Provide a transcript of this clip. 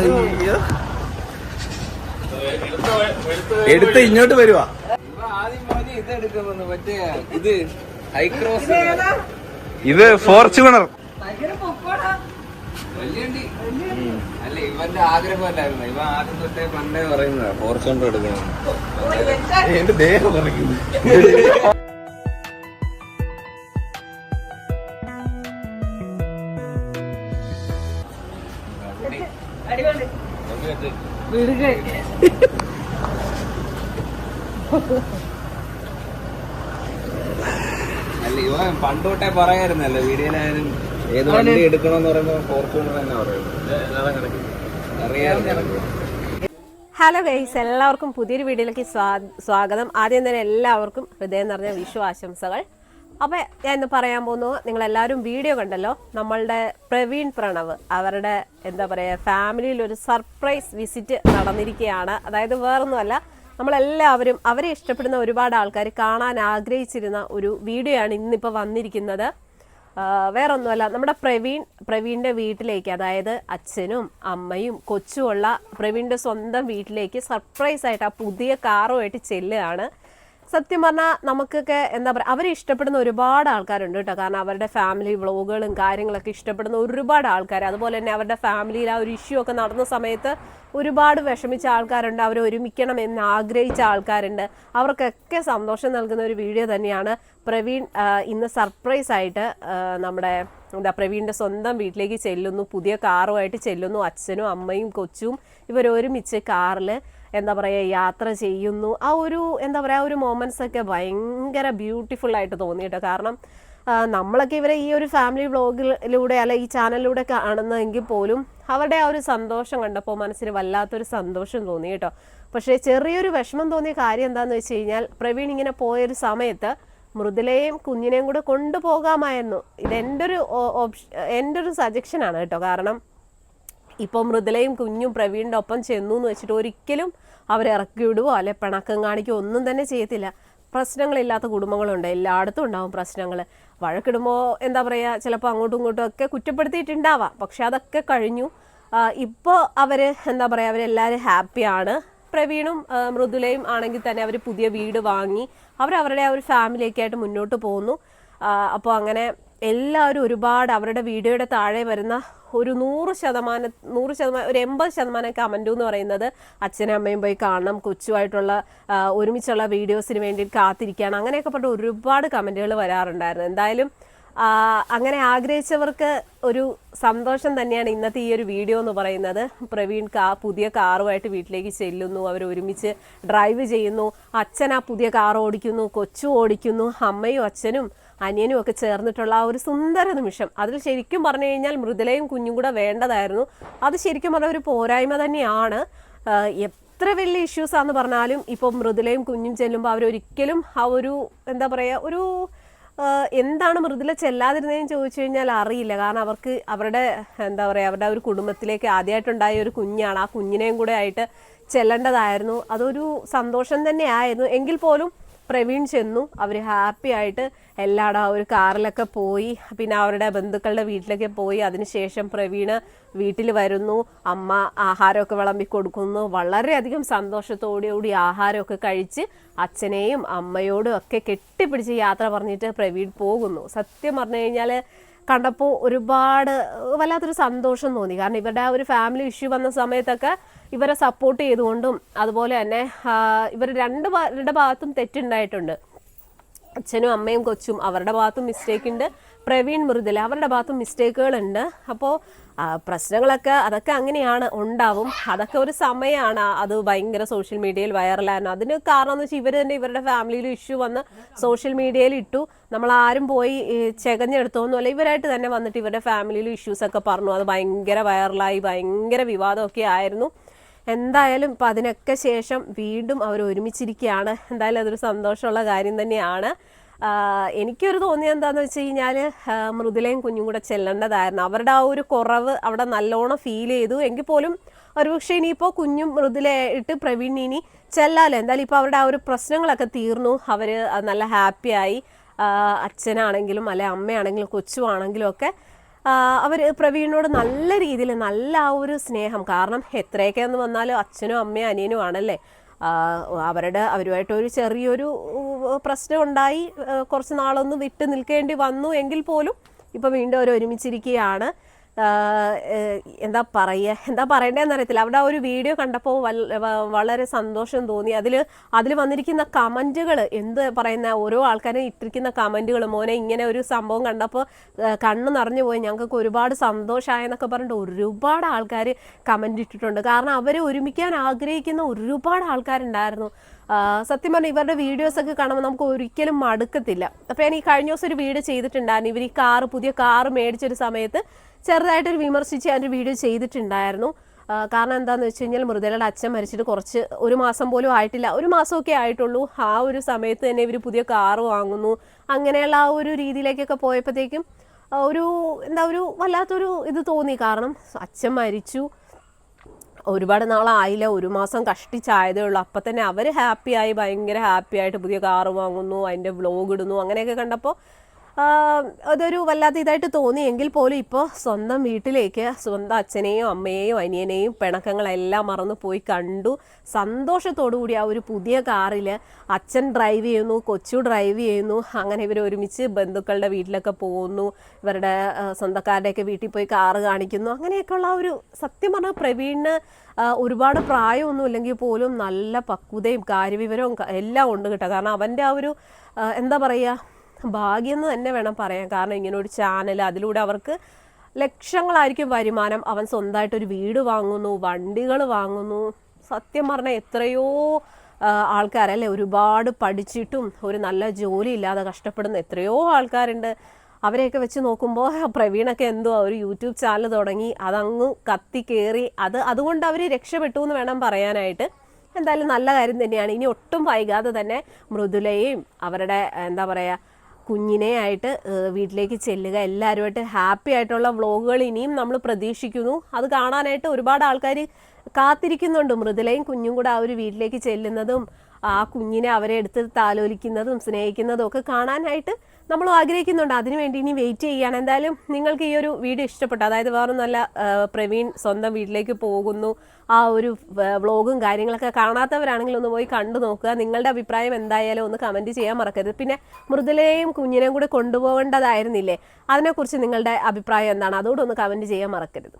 അയ്യോ. എടുത്ത് ഇങ്ങോട്ട് വരുവാ. ഇത് എടുക്കുമെന്ന് മറ്റേ ഇത് ഹൈക്രോസ് ഇത് ഫോർച്യൂണർ. വല്യണ്ടി. അല്ല ഇവന്റെ ആഗ്രഹമല്ലായിരുന്നു ഇവ ആദ്യം തൊട്ടേ പണ്ടേ പറയുന്നതാ ഫോർച്യൂണർ എടുക്കണം എന്റെ ദേഹം പറയുന്നു അല്ല ഇവ പണ്ട് തൊട്ടേ പറയായിരുന്നല്ലോ വീഡിയോയിലായാലും ഏത് വണ്ടി എടുക്കണമെന്ന് പറയുമ്പോ ഫോർച്യൂണർ തന്നെ പറയുന്നത് ഹലോ ഗൈസ് എല്ലാവർക്കും പുതിയൊരു വീഡിയോയിലേക്ക് സ്വാ- സ്വാഗതം. ആദ്യം തന്നെ എല്ലാവർക്കും ഹൃദയം നിറഞ്ഞ വിഷു ആശംസകൾ. അപ്പോൾ ഞാൻ ഇന്ന് പറയാൻ പോകുന്നു നിങ്ങളെല്ലാവരും വീഡിയോ കണ്ടല്ലോ നമ്മളുടെ പ്രവീൺ പ്രണവ് അവരുടെ എന്താ പറയുക ഫാമിലിയിൽ ഒരു സർപ്രൈസ് വിസിറ്റ് നടന്നിരിക്കുകയാണ്. അതായത് വേറൊന്നുമല്ല നമ്മളെല്ലാവരും അവരെ ഇഷ്ടപ്പെടുന്ന ഒരുപാട് ആൾക്കാർ കാണാൻ ആഗ്രഹിച്ചിരുന്ന ഒരു വീഡിയോ ആണ് ഇന്നിപ്പോൾ വന്നിരിക്കുന്നത്. വേറൊന്നുമല്ല നമ്മുടെ പ്രവീൺ പ്രവീണിന്റെ വീട്ടിലേക്ക് അതായത് അച്ഛനും അമ്മയും കൊച്ചുമുള്ള പ്രവീണിന്റെ സ്വന്തം വീട്ടിലേക്ക് സർപ്രൈസ് ആയിട്ട് ആ പുതിയ കാറുമായിട്ട് ചെല്ലുകയാണ്. സത്യം പറഞ്ഞാൽ നമുക്കൊക്കെ എന്താ പറയുക അവരെ ഇഷ്ടപ്പെടുന്ന ഒരുപാട് ആൾക്കാരുണ്ട് കേട്ടോ. കാരണം അവരുടെ ഫാമിലി വ്ളോഗുകളും കാര്യങ്ങളൊക്കെ ഇഷ്ടപ്പെടുന്ന ഒരുപാട് ആൾക്കാർ അതുപോലെ തന്നെ അവരുടെ ഫാമിലിയിൽ ആ ഒരു ഇഷ്യൂ ഒക്കെ നടന്ന സമയത്ത് ഒരുപാട് വിഷമിച്ച ആൾക്കാരുണ്ട്. അവർ ഒരുമിക്കണം എന്ന് ആഗ്രഹിച്ച ആൾക്കാരുണ്ട്. അവർക്കൊക്കെ സന്തോഷം നൽകുന്ന ഒരു വീഡിയോ തന്നെയാണ് പ്രവീൺ ഇന്ന് സർപ്രൈസ് ആയിട്ട് നമ്മുടെ എന്താ പ്രവീണിന്റെ സ്വന്തം വീട്ടിലേക്ക് ചെല്ലുന്നു. പുതിയ കാറുമായിട്ട് ചെല്ലുന്നു. അച്ഛനും അമ്മയും കൊച്ചും ഇവരൊരുമിച്ച് കാറിൽ എന്താ പറയുക യാത്ര ചെയ്യുന്നു. ആ ഒരു എന്താ പറയുക ഒരു മൊമെന്റ്സ് ഒക്കെ ഭയങ്കര ബ്യൂട്ടിഫുൾ ആയിട്ട് തോന്നി കേട്ടോ. കാരണം നമ്മളൊക്കെ ഇവരെ ഈ ഒരു ഫാമിലി വ്ളോഗിലൂടെ അല്ല ഈ ചാനലിലൂടെ കാണുന്നതെങ്കിൽ പോലും അവരുടെ ആ ഒരു സന്തോഷം കണ്ടപ്പോൾ മനസ്സിന് വല്ലാത്തൊരു സന്തോഷം തോന്നി കേട്ടോ. പക്ഷേ ചെറിയൊരു വിഷമം തോന്നിയ കാര്യം എന്താണെന്ന് വെച്ച് കഴിഞ്ഞാൽ പ്രവീൺ ഇങ്ങനെ പോയൊരു സമയത്ത് മൃദുലയും കുഞ്ഞിനെയും കൂടെ കൊണ്ടുപോകാമായിരുന്നു. ഇത് എന്റെ ഒരു ഓപ്ഷൻ എന്റെ ഒരു സജഷനാണ് കേട്ടോ. കാരണം ഇപ്പോൾ മൃദുലയും കുഞ്ഞും പ്രവീണിന്റെ ഒപ്പം ചെന്നു എന്ന് വെച്ചിട്ട് ഒരിക്കലും അവരെ ഇറക്കി വിടുവോ? അല്ലെ പിണക്കം കാണിക്കുകയോ ഒന്നും തന്നെ ചെയ്യത്തില്ല. പ്രശ്നങ്ങളില്ലാത്ത കുടുംബങ്ങളുണ്ട്. എല്ലായിടത്തും ഉണ്ടാവും പ്രശ്നങ്ങൾ വഴക്കിടുമ്പോൾ എന്താ പറയുക ചിലപ്പോൾ അങ്ങോട്ടും ഇങ്ങോട്ടും ഒക്കെ കുറ്റപ്പെടുത്തിയിട്ടുണ്ടാവാം. പക്ഷെ അതൊക്കെ കഴിഞ്ഞു. ഇപ്പോൾ അവർ എന്താ പറയുക അവരെല്ലാവരും ഹാപ്പിയാണ് പ്രവീണും മൃദുലയും ആണെങ്കിൽ തന്നെ അവർ പുതിയ വീട് വാങ്ങി അവർ അവരുടെ ആ ഒരു ഫാമിലിയൊക്കെ ആയിട്ട് മുന്നോട്ട് പോകുന്നു അപ്പോൾ അങ്ങനെ എല്ലാവരും ഒരുപാട് അവരുടെ വീഡിയോയുടെ താഴെ വരുന്ന ഒരു നൂറ് ശതമാനം നൂറ് ശതമാനം ഒരു എൺപത് ശതമാനം കമന്റു എന്ന് പറയുന്നത് അച്ഛനും അമ്മയും പോയി കാണണം. കൊച്ചുമായിട്ടുള്ള ഒരുമിച്ചുള്ള വീഡിയോസിന് വേണ്ടി കാത്തിരിക്കുകയാണ്. അങ്ങനെയൊക്കെ പറഞ്ഞ ഒരുപാട് കമന്റുകൾ വരാറുണ്ടായിരുന്നു. എന്തായാലും അങ്ങനെ ആഗ്രഹിച്ചവർക്ക് ഒരു സന്തോഷം തന്നെയാണ് ഇന്നത്തെ ഈ ഒരു വീഡിയോ എന്ന് പറയുന്നത്. പ്രവീൺ കാ പുതിയ കാറുമായിട്ട് വീട്ടിലേക്ക് ചെല്ലുന്നു. അവർ ഒരുമിച്ച് ഡ്രൈവ് ചെയ്യുന്നു. അച്ഛൻ ആ പുതിയ കാർ ഓടിക്കുന്നു കൊച്ചു ഓടിക്കുന്നു അമ്മയും അച്ഛനും അനിയനും ഒക്കെ ചേർന്നിട്ടുള്ള ആ ഒരു സുന്ദര നിമിഷം. അതിൽ ശരിക്കും പറഞ്ഞു കഴിഞ്ഞാൽ മൃദുലയും കുഞ്ഞും കൂടെ വേണ്ടതായിരുന്നു. അത് ശരിക്കും പറഞ്ഞ ഒരു പോരായ്മ തന്നെയാണ്. എത്ര വലിയ ഇഷ്യൂസ് ആണെന്ന് പറഞ്ഞാലും ഇപ്പോൾ മൃദുലയും കുഞ്ഞും ചെല്ലുമ്പോൾ അവരൊരിക്കലും ആ ഒരു എന്താ പറയുക ഒരു എന്താണ് മൃദുല ചെല്ലാതിരുന്നതെന്ന് ചോദിച്ചു കഴിഞ്ഞാൽ അറിയില്ല. കാരണം അവർക്ക് അവരുടെ എന്താ പറയുക അവരുടെ ഒരു കുടുംബത്തിലേക്ക് ആദ്യമായിട്ടുണ്ടായ ഒരു കുഞ്ഞാണ്. ആ കുഞ്ഞിനെയും കൂടെ ആയിട്ട് ചെല്ലേണ്ടതായിരുന്നു. അതൊരു സന്തോഷം തന്നെയായിരുന്നു എങ്കിൽ പോലും പ്രവീൺ ചെന്നു. അവർ ഹാപ്പി ആയിട്ട് എല്ലായിടും ആ ഒരു കാറിലൊക്കെ പോയി. പിന്നെ അവരുടെ ബന്ധുക്കളുടെ വീട്ടിലൊക്കെ പോയി. അതിനുശേഷം പ്രവീണ് വീട്ടിൽ വരുന്നു. അമ്മ ആഹാരമൊക്കെ വിളമ്പി കൊടുക്കുന്നു. വളരെയധികം സന്തോഷത്തോടുകൂടി ആഹാരമൊക്കെ കഴിച്ച് അച്ഛനെയും അമ്മയോടും ഒക്കെ കെട്ടിപ്പിടിച്ച് യാത്ര പറഞ്ഞിട്ട് പ്രവീൺ പോകുന്നു. സത്യം പറഞ്ഞു കഴിഞ്ഞാൽ കണ്ടപ്പോൾ ഒരുപാട് വല്ലാത്തൊരു സന്തോഷം തോന്നി. കാരണം ഇവരുടെ ആ ഒരു ഫാമിലി ഇഷ്യൂ വന്ന സമയത്തൊക്കെ ഇവരെ സപ്പോർട്ട് ചെയ്തുകൊണ്ടും അതുപോലെ തന്നെ ഇവർ രണ്ട് രണ്ട് ഭാഗത്തും തെറ്റുണ്ടായിട്ടുണ്ട്. അച്ഛനും അമ്മയും കൊച്ചും അവരുടെ ഭാഗത്തും മിസ്റ്റേക്ക് ഉണ്ട്. പ്രവീൺ മൃദുല അവരുടെ ഭാഗത്തും മിസ്റ്റേക്കുകളുണ്ട് അപ്പോൾ പ്രശ്നങ്ങളൊക്കെ അതൊക്കെ അങ്ങനെയാണ് ഉണ്ടാവും. അതൊക്കെ ഒരു സമയമാണ് അത് ഭയങ്കര സോഷ്യൽ മീഡിയയിൽ വൈറലായിരുന്നു അതിന് കാരണം എന്ന് വെച്ചാൽ ഇവർ തന്നെ ഇവരുടെ ഫാമിലിയിൽ ഇഷ്യൂ വന്ന് സോഷ്യൽ മീഡിയയിൽ ഇട്ടു. നമ്മൾ ആരും പോയി ചെകഞ്ഞെടുത്തോന്നുമല്ല ഇവരായിട്ട് തന്നെ വന്നിട്ട് ഇവരുടെ ഫാമിലിയിൽ ഇഷ്യൂസ് ഒക്കെ പറഞ്ഞു. അത് ഭയങ്കര വൈറലായി ഭയങ്കര വിവാദമൊക്കെ ആയിരുന്നു. എന്തായാലും ഇപ്പം അതിനൊക്കെ ശേഷം വീണ്ടും അവർ ഒരുമിച്ചിരിക്കുകയാണ് എന്തായാലും അതൊരു സന്തോഷമുള്ള കാര്യം തന്നെയാണ്. എനിക്കൊരു തോന്നിയത് എന്താണെന്ന് വെച്ച് കഴിഞ്ഞാൽ മൃദുലയും കുഞ്ഞും കൂടെ ചെല്ലേണ്ടതായിരുന്നു. അവരുടെ ആ ഒരു കുറവ് അവിടെ നല്ലോണം ഫീൽ ചെയ്തു. എങ്കിൽ പോലും ഒരുപക്ഷെ ഇനിയിപ്പോൾ കുഞ്ഞും മൃദുലയായിട്ട് പ്രവീൺ ഇനി ചെല്ലാലോ? എന്തായാലും ഇപ്പോൾ അവരുടെ ആ ഒരു പ്രശ്നങ്ങളൊക്കെ തീർന്നു. അവർ നല്ല ഹാപ്പിയായി അച്ഛനാണെങ്കിലും അല്ലെ അമ്മയാണെങ്കിലും കൊച്ചുവാണെങ്കിലും ഒക്കെ അവർ പ്രവീണിനോട് നല്ല രീതിയിൽ നല്ല ആ ഒരു സ്നേഹം. കാരണം എത്രയൊക്കെ എന്ന് വന്നാലും അച്ഛനും അമ്മയും അനിയനും ആണല്ലേ അവരുടെ അവരുമായിട്ട് ഒരു ചെറിയൊരു ഉം, പ്രശ്നം ഉണ്ടായി ആ, കുറച്ച് നാളൊന്ന് വിട്ട് നിൽക്കേണ്ടി വന്നു എങ്കിൽ പോലും ഇപ്പോൾ വീണ്ടും അവർ ഒരുമിച്ചിരിക്കുകയാണ് എന്താ പറയുക എന്താ പറയണ്ടതെന്ന് അറിയത്തില്ല. അവിടെ ആ ഒരു വീഡിയോ കണ്ടപ്പോൾ വളരെ സന്തോഷം തോന്നി. അതിൽ അതിൽ വന്നിരിക്കുന്ന കമന്റുകൾ എന്ത് പറയുന്ന ഓരോ ആൾക്കാരും ഇട്ടിരിക്കുന്ന കമന്റുകൾ മോനെ ഇങ്ങനെ ഒരു സംഭവം കണ്ടപ്പോൾ കണ്ണ് നിറഞ്ഞു പോയി. ഞങ്ങൾക്ക് ഒരുപാട് സന്തോഷമായെന്നൊക്കെ പറഞ്ഞിട്ട് ഒരുപാട് ആൾക്കാർ കമന്റ് ഇട്ടിട്ടുണ്ട്. കാരണം അവരെ ഒരുമിക്കാൻ ആഗ്രഹിക്കുന്ന ഒരുപാട് ആൾക്കാരുണ്ടായിരുന്നു. സത്യം പറഞ്ഞാൽ ഇവരുടെ വീഡിയോസ് ഒക്കെ കാണുമ്പോൾ നമുക്ക് ഒരിക്കലും മടുക്കത്തില്ല. അപ്പോൾ ഞാൻ ഈ കഴിഞ്ഞ ദിവസം ഒരു വീഡിയോ ചെയ്തിട്ടുണ്ടായിരുന്നു. ഇവർ ഈ കാറ് പുതിയ കാറ് മേടിച്ചൊരു സമയത്ത് ചെറുതായിട്ടൊരു വിമർശിച്ച് ഞാനൊരു വീഡിയോ ചെയ്തിട്ടുണ്ടായിരുന്നു. കാരണം എന്താണെന്ന് വെച്ച് കഴിഞ്ഞാൽ മൃദുലയുടെ അച്ഛൻ മരിച്ചിട്ട് കുറച്ച് ഒരു മാസം പോലും ആയിട്ടില്ല. ഒരു മാസമൊക്കെ ആയിട്ടുള്ളൂ. ആ ഒരു സമയത്ത് തന്നെ ഇവർ പുതിയ കാറ് വാങ്ങുന്നു. അങ്ങനെയുള്ള ആ ഒരു രീതിയിലേക്കൊക്കെ പോയപ്പോഴത്തേക്കും ഒരു എന്താ ഒരു വല്ലാത്തൊരു ഇത് തോന്നി. കാരണം അച്ഛൻ മരിച്ചു. ഒരുപാട് നാളായില്ല. ഒരു മാസം കഷ്ടിച്ചായതേ ഉള്ളൂ. അപ്പം തന്നെ അവർ ഹാപ്പിയായി. ഭയങ്കര ഹാപ്പിയായിട്ട് പുതിയ കാറ് വാങ്ങുന്നു. അതിന്റെ വ്ലോഗ് ഇടുന്നു. അങ്ങനെയൊക്കെ കണ്ടപ്പോൾ അതൊരു വല്ലാത്ത ഇതായിട്ട് തോന്നിയെങ്കിൽ പോലും ഇപ്പോൾ സ്വന്തം വീട്ടിലേക്ക് സ്വന്തം അച്ഛനെയും അമ്മയെയും അനിയനെയും പിണക്കങ്ങളെല്ലാം മറന്നു പോയി കണ്ടു. കൂടി ആ ഒരു പുതിയ കാറിൽ അച്ഛൻ ഡ്രൈവ് ചെയ്യുന്നു കൊച്ചു ഡ്രൈവ് ചെയ്യുന്നു. അങ്ങനെ ഇവർ ഒരുമിച്ച് ബന്ധുക്കളുടെ വീട്ടിലൊക്കെ പോകുന്നു. ഇവരുടെ സ്വന്തക്കാരുടെയൊക്കെ വീട്ടിൽ പോയി കാറ് കാണിക്കുന്നു. അങ്ങനെയൊക്കെയുള്ള ഒരു സത്യം പറഞ്ഞാൽ പ്രവീണിന് ഒരുപാട് പ്രായമൊന്നും ഇല്ലെങ്കിൽ പോലും നല്ല പക്വതയും കാര്യവിവരവും എല്ലാം ഉണ്ട് കേട്ടോ. കാരണം അവന്റെ ആ ഒരു എന്താ പറയുക ഭാഗ്യം എന്ന് തന്നെ വേണം പറയാൻ. കാരണം ഇങ്ങനെ ഒരു ചാനൽ അതിലൂടെ അവർക്ക് ലക്ഷങ്ങളായിരിക്കും വരുമാനം. അവൻ സ്വന്തമായിട്ടൊരു വീട് വാങ്ങുന്നു വണ്ടികൾ വാങ്ങുന്നു. സത്യം പറഞ്ഞാൽ എത്രയോ ആൾക്കാരല്ലേ ഒരുപാട് പഠിച്ചിട്ടും ഒരു നല്ല ജോലി ഇല്ലാതെ കഷ്ടപ്പെടുന്ന എത്രയോ ആൾക്കാരുണ്ട്. അവരെയൊക്കെ വെച്ച് നോക്കുമ്പോൾ പ്രവീണൊക്കെ എന്തോ ഒരു യൂട്യൂബ് ചാനൽ തുടങ്ങി അതങ്ങ് കത്തി കയറി അത് അതുകൊണ്ട് അവർ രക്ഷപ്പെട്ടു എന്ന് വേണം പറയാനായിട്ട്. എന്തായാലും നല്ല കാര്യം തന്നെയാണ്. ഇനി ഒട്ടും വൈകാതെ തന്നെ മൃദുലയും അവരുടെ എന്താ പറയുക കുഞ്ഞിനെ ആയിട്ട് വീട്ടിലേക്ക് ചെല്ലുക. എല്ലാവരുമായിട്ട് ഹാപ്പി ആയിട്ടുള്ള വ്ളോഗുകൾ ഇനിയും നമ്മൾ പ്രതീക്ഷിക്കുന്നു. അത് കാണാനായിട്ട് ഒരുപാട് ആൾക്കാർ കാത്തിരിക്കുന്നുണ്ട്. മൃദുലയും കുഞ്ഞും കൂടെ ആ ഒരു വീട്ടിലേക്ക് ചെല്ലുന്നതും ആ കുഞ്ഞിനെ അവരെ എടുത്ത് താലോലിക്കുന്നതും സ്നേഹിക്കുന്നതും ഒക്കെ കാണാനായിട്ട് നമ്മൾ ആഗ്രഹിക്കുന്നുണ്ട്. അതിനുവേണ്ടി ഇനി വെയിറ്റ് ചെയ്യുകയാണ് എന്തായാലും നിങ്ങൾക്ക് ഈ ഒരു വീഡിയോ ഇഷ്ടപ്പെട്ടു. അതായത് വേറെ നല്ല പ്രവീൺ സ്വന്തം വീട്ടിലേക്ക് പോകുന്നു. ആ ഒരു വ്ളോഗും കാര്യങ്ങളൊക്കെ കാണാത്തവരാണെങ്കിൽ ഒന്ന് പോയി കണ്ടു നോക്കുക. നിങ്ങളുടെ അഭിപ്രായം എന്തായാലും ഒന്ന് കമന്റ് ചെയ്യാൻ മറക്കരുത്. പിന്നെ മൃദുലയെയും കുഞ്ഞിനെയും കൂടെ കൊണ്ടുപോകേണ്ടതായിരുന്നില്ലേ? അതിനെക്കുറിച്ച് നിങ്ങളുടെ അഭിപ്രായം എന്താണ്? അതോടൊന്ന് കമന്റ് ചെയ്യാൻ മറക്കരുത്.